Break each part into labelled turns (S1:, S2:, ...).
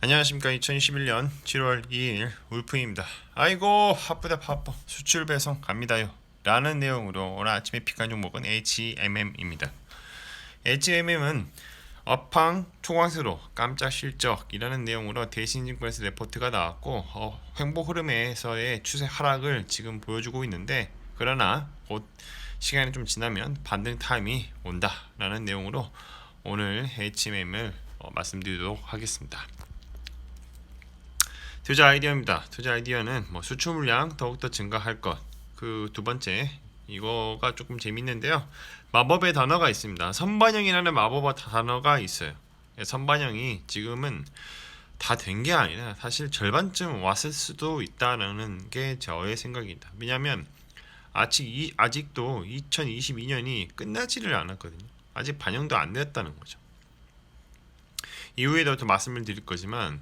S1: 안녕하십니까. 2021년 7월 2일 울프입니다. 아이고 바쁘다 바빠 수출 배송 갑니다요. 라는 내용으로 오늘 아침에 픽한 종목은 HMM입니다. HMM은 업황 초강세로 깜짝 실적이라는 내용으로 대신증권에서 레포트가 나왔고 어, 횡보 흐름에서의 추세 하락을 지금 보여주고 있는데 그러나 곧 시간이 좀 지나면 반등 타임이 온다라는 내용으로 오늘 HMM을 어, 말씀드리도록 하겠습니다. 투자 아이디어입니다. 투자 아이디어는 뭐 수출 물량 더욱더 증가할 것. 그 두 번째 이거가 조금 재밌는데요. 마법의 단어가 있습니다. 선반영이라는 마법의 단어가 있어요. 예, 선반영이 지금은 다 된 게 아니라 사실 절반쯤 왔을 수도 있다는 게 저의 생각입니다. 왜냐하면 아직 이, 아직도 2022년이 끝나지를 않았거든요. 아직 반영도 안 됐다는 거죠. 이후에도 또 말씀을 드릴 거지만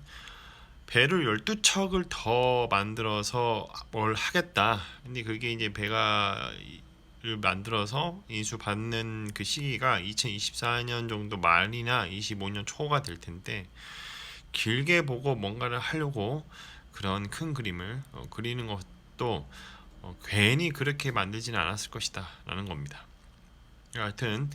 S1: 배를 12척을 더 만들어서 뭘 하겠다. 근데 그게 이제 배가 를 만들어서 인수 받는 그 시기가 2024년 정도 말이나 25년 초가 될 텐데 길게 보고 뭔가를 하려고 그런 큰 그림을 어, 그리는 것도 어, 괜히 그렇게 만들지는 않았을 것이다라는 겁니다. 하여튼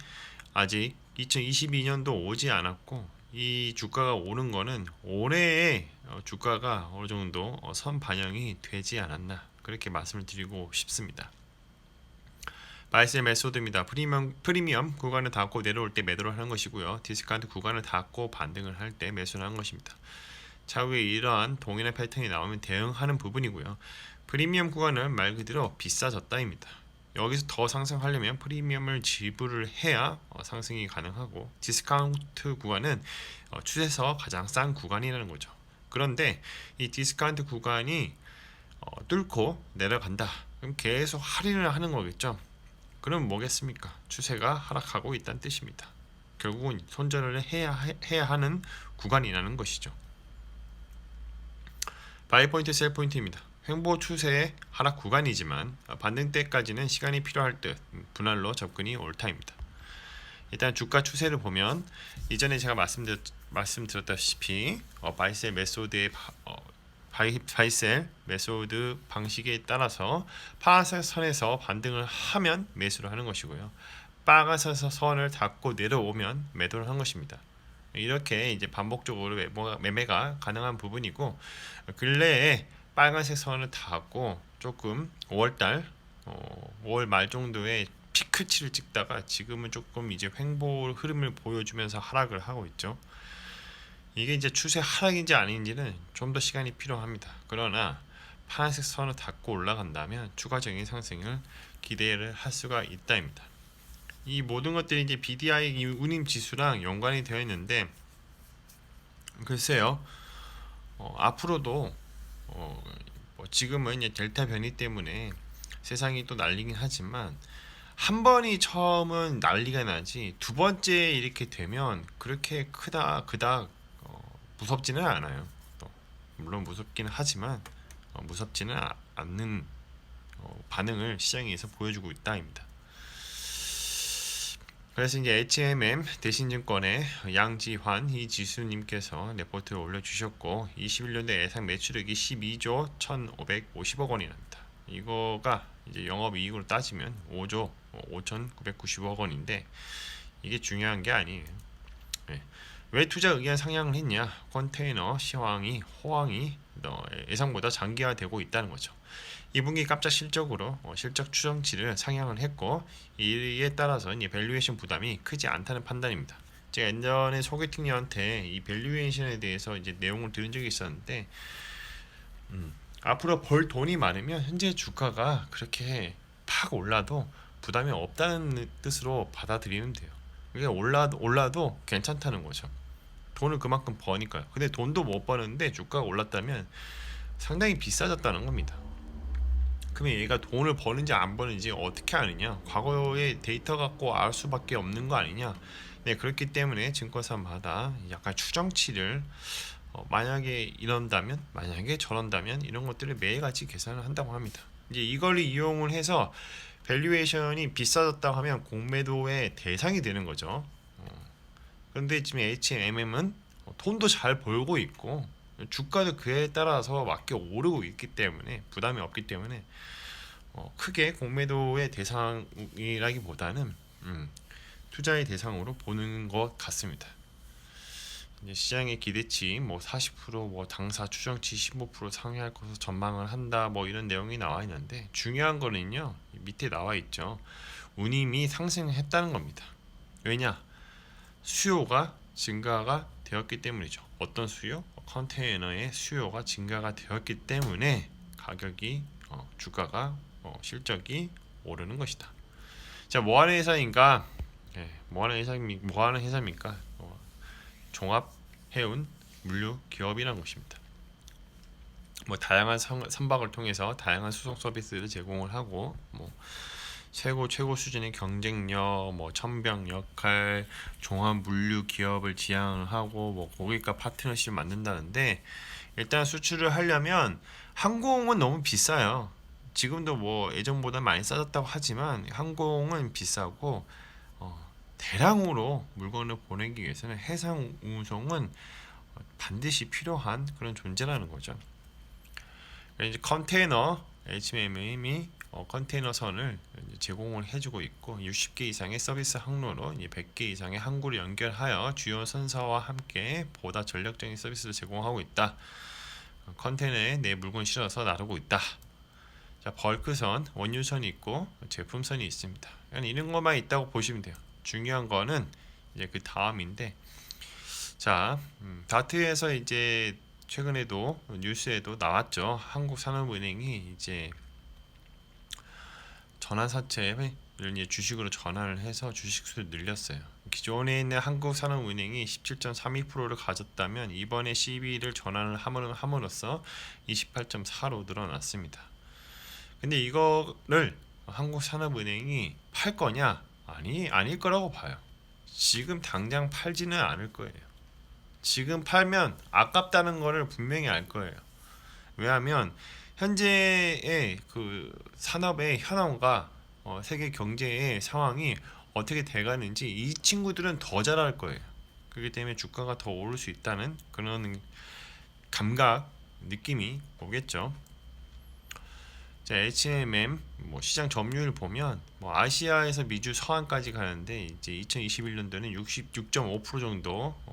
S1: 아직 2022년도 오지 않았고 이 주가가 오른 거는 올해의 어, 주가가 어느 정도 어, 선 반영이 되지 않았나 그렇게 말씀을 드리고 싶습니다. 바이셀 메소드입니다. 프리미엄, 프리미엄 구간을 닫고 내려올 때 매도를 하는 것이고요. 디스카운트 구간을 닫고 반등을 할 때 매수를 하는 것입니다. 차후에 이러한 동일한 패턴이 나오면 대응하는 부분이고요. 프리미엄 구간은 말 그대로 비싸졌다입니다. 여기서 더 상승하려면 프리미엄을 지불을 해야 어, 상승이 가능하고 디스카운트 구간은 어, 추세에서 가장 싼 구간이라는 거죠. 그런데 이 디스카운트 구간이 어, 뚫고 내려간다. 그럼 계속 할인을 하는 거겠죠. 그럼 뭐겠습니까? 추세가 하락하고 있다는 뜻입니다. 결국은 손절을 해야 해야 하는 구간이라는 것이죠. 바이 포인트, 셀 포인트입니다. 횡보 추세의 하락 구간이지만 반등 때까지는 시간이 필요할 듯 분할로 접근이 옳다입니다. 일단 주가 추세를 보면 이전에 제가 말씀드렸, 말씀드렸다시피 어, 바이셀 메소드의 바, 어, 바이, 바이셀 메소드 방식에 따라서 파란색 선에서 반등을 하면 매수를 하는 것이고요. 빨간색 선을 닫고 내려오면 매도를 하는 것입니다. 이렇게 이제 반복적으로 매매가 가능한 부분이고 근래에 빨간색 선을 닫고 조금 5월달 어, 5월 말 정도에 피크치를 찍다가 지금은 조금 이제 횡보 흐름을 보여주면서 하락을 하고 있죠. 이게 이제 추세 하락인지 아닌지는 좀 더 시간이 필요합니다. 그러나 파란색 선을 닫고 올라간다면 추가적인 상승을 기대를 할 수가 있다입니다. 이 모든 것들이 이제 BDI 운임 지수랑 연관이 되어 있는데 글쎄요 어, 앞으로도 어, 뭐 지금은 이제 델타 변이 때문에 세상이 또 난리긴 하지만 한 번이 처음은 난리가 나지 두 번째 이렇게 되면 그렇게 크다 그닥 어, 무섭지는 않아요. 또 물론 무섭기는 하지만 어, 무섭지는 아- 않는 어, 반응을 시장에서 보여주고 있다입니다. 그래서 이제 H&M 대신증권의 양지환 이 지수님께서 레포트를 올려주셨고 21년도 예상 매출액이 12조 1,550억 원이랍니다. 이거가 이제 영업이익으로 따지면 5조 5,990억 원인데 이게 중요한 게 아니에요. 네. 왜 투자 의견 상향을 했냐? 컨테이너 시황이 호황이 어, 예상보다 장기화되고 있다는 거죠. 2분기 깜짝 실적으로 어, 실적 추정치를 상향을 했고 이에 따라서 이제 밸류에이션 부담이 크지 않다는 판단입니다. 제가 예전에 소개팅녀한테 이 밸류에이션에 대해서 이제 내용을 들은 적이 있었는데 음, 앞으로 벌 돈이 많으면 현재 주가가 그렇게 팍 올라도 부담이 없다는 뜻으로 받아들이면 돼요. 이게 올라도 올라도 괜찮다는 거죠. 돈을 그만큼 버니까요. 근데 돈도 못 버는데 주가가 올랐다면 상당히 비싸졌다는 겁니다. 그러면 얘가 돈을 버는지 안 버는지 어떻게 아느냐? 과거의 데이터 갖고 알 수밖에 없는 거 아니냐? 네 그렇기 때문에 증권사마다 약간 추정치를 어, 만약에 이런다면 만약에 저런다면 이런 것들을 매일같이 계산을 한다고 합니다. 이제 이걸 이용을 해서 밸류에이션이 비싸졌다고 하면 공매도의 대상이 되는 거죠. 어, 그런데 지금 H&M은 어, 돈도 잘 벌고 있고 주가도 그에 따라서 맞게 오르고 있기 때문에 부담이 없기 때문에 어, 크게 공매도의 대상이라기보다는 음, 투자의 대상으로 보는 것 같습니다. 시장의 기대치 뭐 40%뭐 당사 추정치 15% 상회할 것으로 전망을 한다 뭐 이런 내용이 나와 있는데 중요한 거는요 밑에 나와 있죠. 운임이 상승했다는 겁니다. 왜냐? 수요가 증가가 되었기 때문이죠. 어떤 수요? 컨테이너의 수요가 증가가 되었기 때문에 가격이 어, 주가가 어, 실적이 오르는 것이다. 자 뭐 하는 회사인가? 예, 뭐 하는 회사입니까 뭐하는 회사입니까? 어, 종합 해운 물류 기업이라는 것입니다. 뭐 다양한 선- 선박을 통해서 다양한 수송 서비스를 제공을 하고 뭐 최고 최고 수준의 경쟁력, 뭐 천병 역할, 종합 물류 기업을 지향을 하고 뭐 고객과 파트너십을 만든다는데 일단 수출을 하려면 항공은 너무 비싸요. 지금도 뭐 예전보다 많이 싸졌다고 하지만 항공은 비싸고 어, 대량으로 물건을 보내기 위해서는 해상 운송은 반드시 필요한 그런 존재라는 거죠. 이제 컨테이너 HMM이 어, 컨테이너 선을 제공을 해주고 있고 60개 이상의 서비스 항로로 이제 100개 이상의 항구를 연결하여 주요 선사와 함께 보다 전략적인 서비스를 제공하고 있다. 어, 컨테이너에 내 물건 실어서 나르고 있다. 자 벌크선, 원유선이 있고 제품선이 있습니다. 그냥 이런 것만 있다고 보시면 돼요. 중요한 거는 이제 그 다음인데 자 음, 다트에서 이제 최근에도 뉴스에도 나왔죠. 한국산업은행이 이제 전환사채를 이제 주식으로 전환을 해서 주식 수를 늘렸어요. 기존에 있는 한국산업은행이 17.32%를 가졌다면 이번에 12를 전환을 함으로- 함으로써 28.4로 늘어났습니다. 근데 이거를 한국산업은행이 팔 거냐? 아니 아닐 거라고 봐요. 지금 당장 팔지는 않을 거예요. 지금 팔면 아깝다는 거를 분명히 알 거예요. 왜냐하면 현재의 그 산업의 현황과 어, 세계 경제의 상황이 어떻게 돼가는지 이 친구들은 더 잘할 거예요. 그렇기 때문에 주가가 더 오를 수 있다는 그런 감각, 느낌이 오겠죠. 자, H&M 뭐 시장 점유율 보면 뭐 아시아에서 미주 서한까지 가는데 이제 2021년도는 66.5% 정도 어,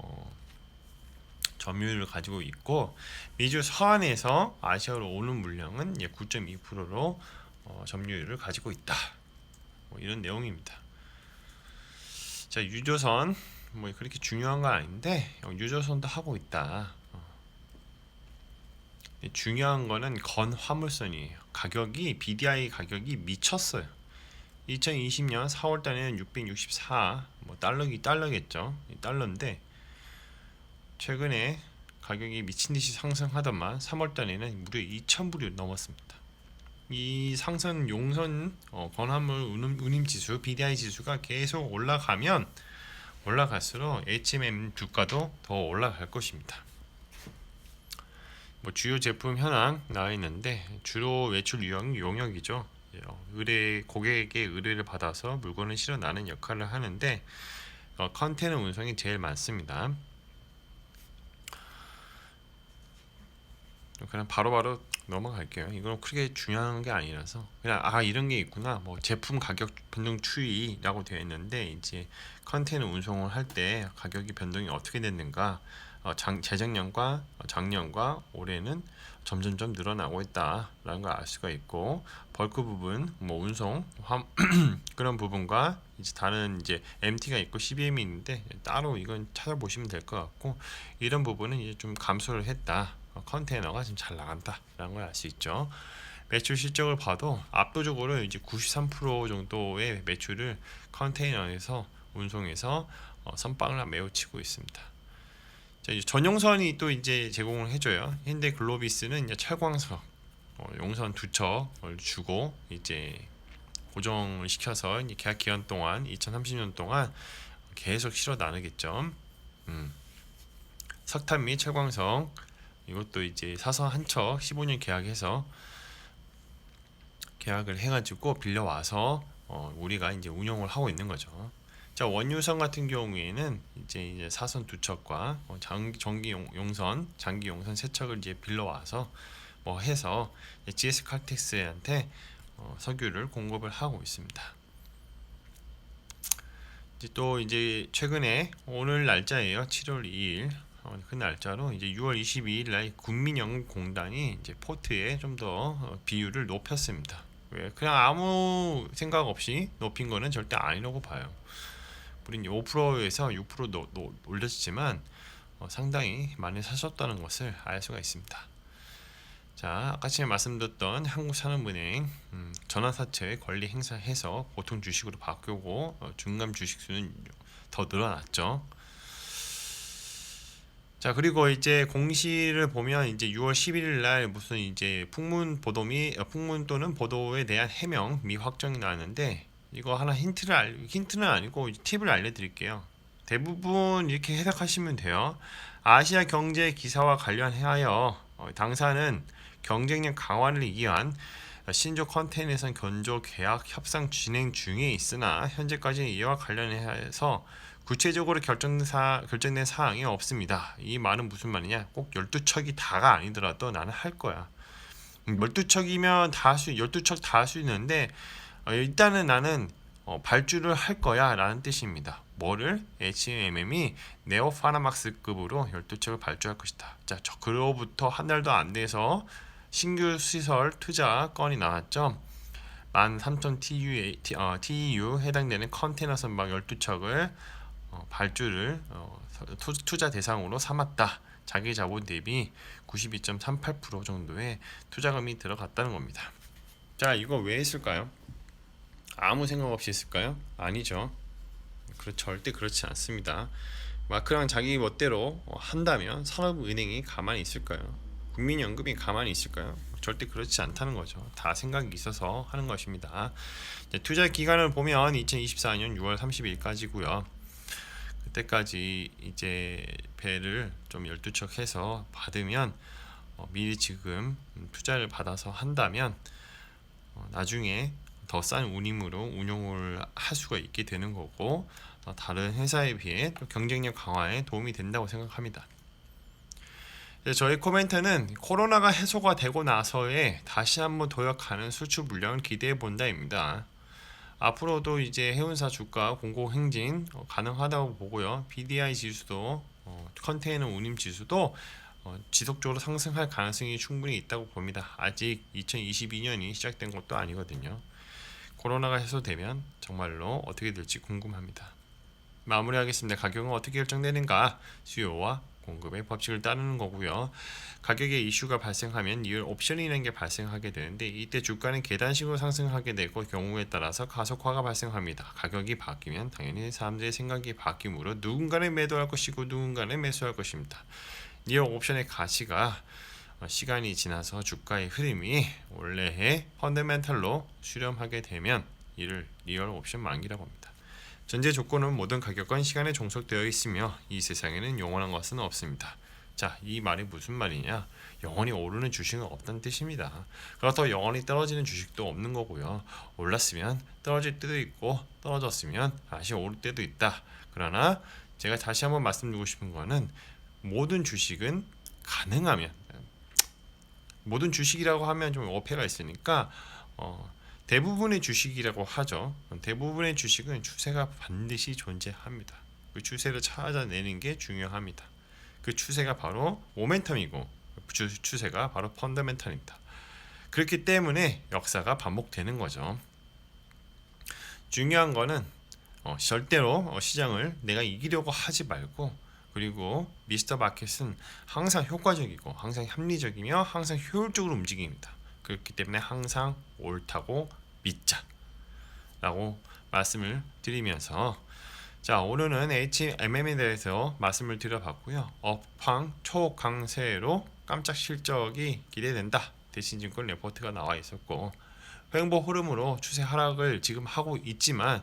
S1: 점유율을 가지고 있고 미주 서한에서 아시아로 오는 물량은 9.2%로 어, 점유율을 가지고 있다. 뭐 이런 내용입니다. 자 유조선 뭐 그렇게 중요한 건 아닌데 어, 유조선도 하고 있다. 어. 중요한 거는 건 화물선이에요. 가격이 BDI 가격이 미쳤어요. 2020년 4월 달에는 664, 뭐 달러기 달러겠죠. 이 달러인데 최근에 가격이 미친 듯이 상승하더만 3월 달에는 무려 2,000불이 넘었습니다. 이 상승 용선 어, 건화물 운임, 운임 지수 BDI 지수가 계속 올라가면 올라갈수록 HMM 주가도 더 올라갈 것입니다. 뭐 주요 제품 현황 나와 있는데 주로 외출 유형 용역이죠. 예, 어, 의뢰 고객의 의뢰를 받아서 물건을 실어 나는 역할을 하는데 어, 컨테이너 운송이 제일 많습니다. 그냥 바로 바로 넘어갈게요. 이건 크게 중요한 게 아니라서 그냥 아 이런 게 있구나. 뭐 제품 가격 변동 추이라고 되어 있는데 이제 컨테이너 운송을 할 때 가격이 변동이 어떻게 됐는가 어, 장, 재작년과 어, 작년과 올해는 점점점 늘어나고 있다라는 걸 알 수가 있고 벌크 부분 뭐 운송 함, 그런 부분과 이제 다른 이제 MT가 있고 CBM이 있는데 따로 이건 찾아보시면 될 것 같고 이런 부분은 이제 좀 감소를 했다 어, 컨테이너가 지금 잘 나간다라는 걸 알 수 있죠. 매출 실적을 봐도 압도적으로 이제 93% 정도의 매출을 컨테이너에서 운송해서 어, 선빵을 매우 치고 있습니다. 자, 이제 전용선이 또 이제 제공을 해줘요. 현대 글로비스는 이제 철광석 어, 용선 두 척을 주고 이제 고정을 시켜서 이제 계약 기간 동안 2030년 동안 계속 실어 나누겠죠. 음. 석탄 및 철광석 이것도 이제 사서 한 척 15년 계약해서 계약을 해가지고 빌려 와서 어, 우리가 이제 운영을 하고 있는 거죠. 자 원유선 같은 경우에는 이제 이제 사선 두 척과 어, 장, 전기 용, 용선, 장기 용선 세 척을 이제 빌려와서 뭐 해서 GS 칼텍스한테 어, 석유를 공급을 하고 있습니다. 이제 또 이제 최근에 오늘 날짜예요. 7월 2일 어, 그 날짜로 이제 6월 22일 날 국민연금공단이 이제 포트에 좀더 어, 비율을 높였습니다. 왜? 그냥 아무 생각 없이 높인 거는 절대 아니라고 봐요. 우린 5%에서 6% 노, 노, 올렸지만 어, 상당히 많이 사셨다는 것을 알 수가 있습니다. 자, 아까 전에 말씀드렸던 한국산업은행 음, 전환사채 권리 행사해서 보통 주식으로 바꾸고 어, 중간 주식수는 더 늘어났죠. 자 그리고 이제 공시를 보면 이제 6월 11일 날 무슨 이제 풍문 보도 및 어, 풍문 또는 보도에 대한 해명 미 확정이 나왔는데 이거 하나 힌트를 알, 힌트는 아니고 팁을 알려드릴게요. 대부분 이렇게 해석하시면 돼요. 아시아 경제 기사와 관련하여 어, 당사는 경쟁력 강화를 위한 신조 컨테이너선 견조 계약 협상 진행 중에 있으나 현재까지 이와 관련해서 구체적으로 결정된, 사, 결정된 사항이 없습니다. 이 말은 무슨 말이냐? 꼭 12척이 다가 아니더라도 나는 할 거야. 12척이면 다 할 수, 12척 다 할 수 있는데 어, 일단은 나는 어, 발주를 할 거야 라는 뜻입니다. 뭐를? HMM이 네오파나막스급으로 12척을 발주할 것이다. 자, 저 그로부터 한 달도 안 돼서 신규 시설 투자 건이 나왔죠. 13,000 TU, 어, TEU 해당되는 컨테이너 선박 12척을 어, 발주를 어, 투, 투자 대상으로 삼았다. 자기 자본 대비 92.38% 정도의 투자금이 들어갔다는 겁니다. 자, 이거 왜 했을까요? 아무 생각 없이 했을까요? 아니죠. 그 절대 그렇지 않습니다. 마크랑 자기 멋대로 어, 한다면 산업은행이 가만히 있을까요? 국민연금이 가만히 있을까요? 절대 그렇지 않다는 거죠. 다 생각이 있어서 하는 것입니다. 투자 기간을 보면 2024년 6월 30일까지고요. 그때까지 이제 배를 좀 12척 해서 받으면 어, 미리 지금 투자를 받아서 한다면 어, 나중에 더 싼 운임으로 운용을 할 수가 있게 되는 거고 어, 다른 회사에 비해 또 경쟁력 강화에 도움이 된다고 생각합니다. 저희 코멘트는 코로나가 해소가 되고 나서에 다시 한번 도약하는 수출 물량을 기대해 본다입니다. 앞으로도 이제 해운사 주가 공고 행진 어, 가능하다고 보고요. BDI 지수도 어, 컨테이너 운임 지수도 어, 지속적으로 상승할 가능성이 충분히 있다고 봅니다. 아직 2022년이 시작된 것도 아니거든요. 코로나가 해소되면 정말로 어떻게 될지 궁금합니다. 마무리하겠습니다. 가격은 어떻게 결정되는가? 수요와 공급의 법칙을 따르는 거고요. 가격의 이슈가 발생하면 이율 옵션이라는 게 발생하게 되는데 이때 주가는 계단식으로 상승하게 되고 경우에 따라서 가속화가 발생합니다. 가격이 바뀌면 당연히 사람들의 생각이 바뀌므로 누군가는 매도할 것이고 누군가는 매수할 것입니다. 이율 옵션의 가치가 시간이 지나서 주가의 흐름이 원래의 펀더멘탈로 수렴하게 되면 이를 리얼 옵션 만기라고 합니다. 전제 조건은 모든 가격과 시간에 종속되어 있으며 이 세상에는 영원한 것은 없습니다. 자, 이 말이 무슨 말이냐? 영원히 오르는 주식은 없다는 뜻입니다. 그렇다고 영원히 떨어지는 주식도 없는 거고요. 올랐으면 떨어질 때도 있고 떨어졌으면 다시 오를 때도 있다. 그러나 제가 다시 한번 말씀드리고 싶은 거는 모든 주식은 가능하면 모든 주식이라고 하면 좀 어폐가 있으니까 어, 대부분의 주식이라고 하죠. 대부분의 주식은 추세가 반드시 존재합니다. 그 추세를 찾아내는 게 중요합니다. 그 추세가 바로 모멘텀이고 그 추세가 바로 펀더멘탈입니다. 그렇기 때문에 역사가 반복되는 거죠. 중요한 거는 어, 절대로 어, 시장을 내가 이기려고 하지 말고 그리고 미스터 마켓은 항상 효과적이고 항상 합리적이며 항상 효율적으로 움직입니다. 그렇기 때문에 항상 옳다고 믿자 라고 말씀을 드리면서 자 오늘은 HMM에 대해서 말씀을 드려봤고요. 업황 초강세로 깜짝 실적이 기대된다. 대신증권 레포트가 나와 있었고 횡보 흐름으로 추세 하락을 지금 하고 있지만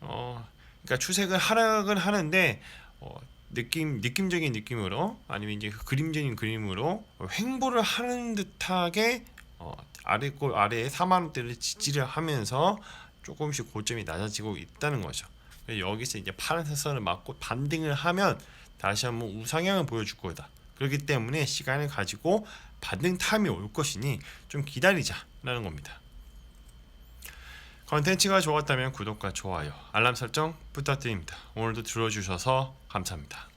S1: 어 그러니까 추세가 하락은 하는데 어, 느낌 느낌적인 느낌으로 아니면 이제 그림적인 그림으로 횡보를 하는 듯하게 어, 아래 골 아래에 4만 원대를 지지를 하면서 조금씩 고점이 낮아지고 있다는 거죠. 여기서 이제 파란색 선을 맞고 반등을 하면 다시 한번 우상향을 보여줄 거다. 그렇기 때문에 시간을 가지고 반등 타임이 올 것이니 좀 기다리자라는 겁니다. 컨텐츠가 좋았다면 구독과 좋아요, 알람 설정 부탁드립니다. 오늘도 들어주셔서 감사합니다.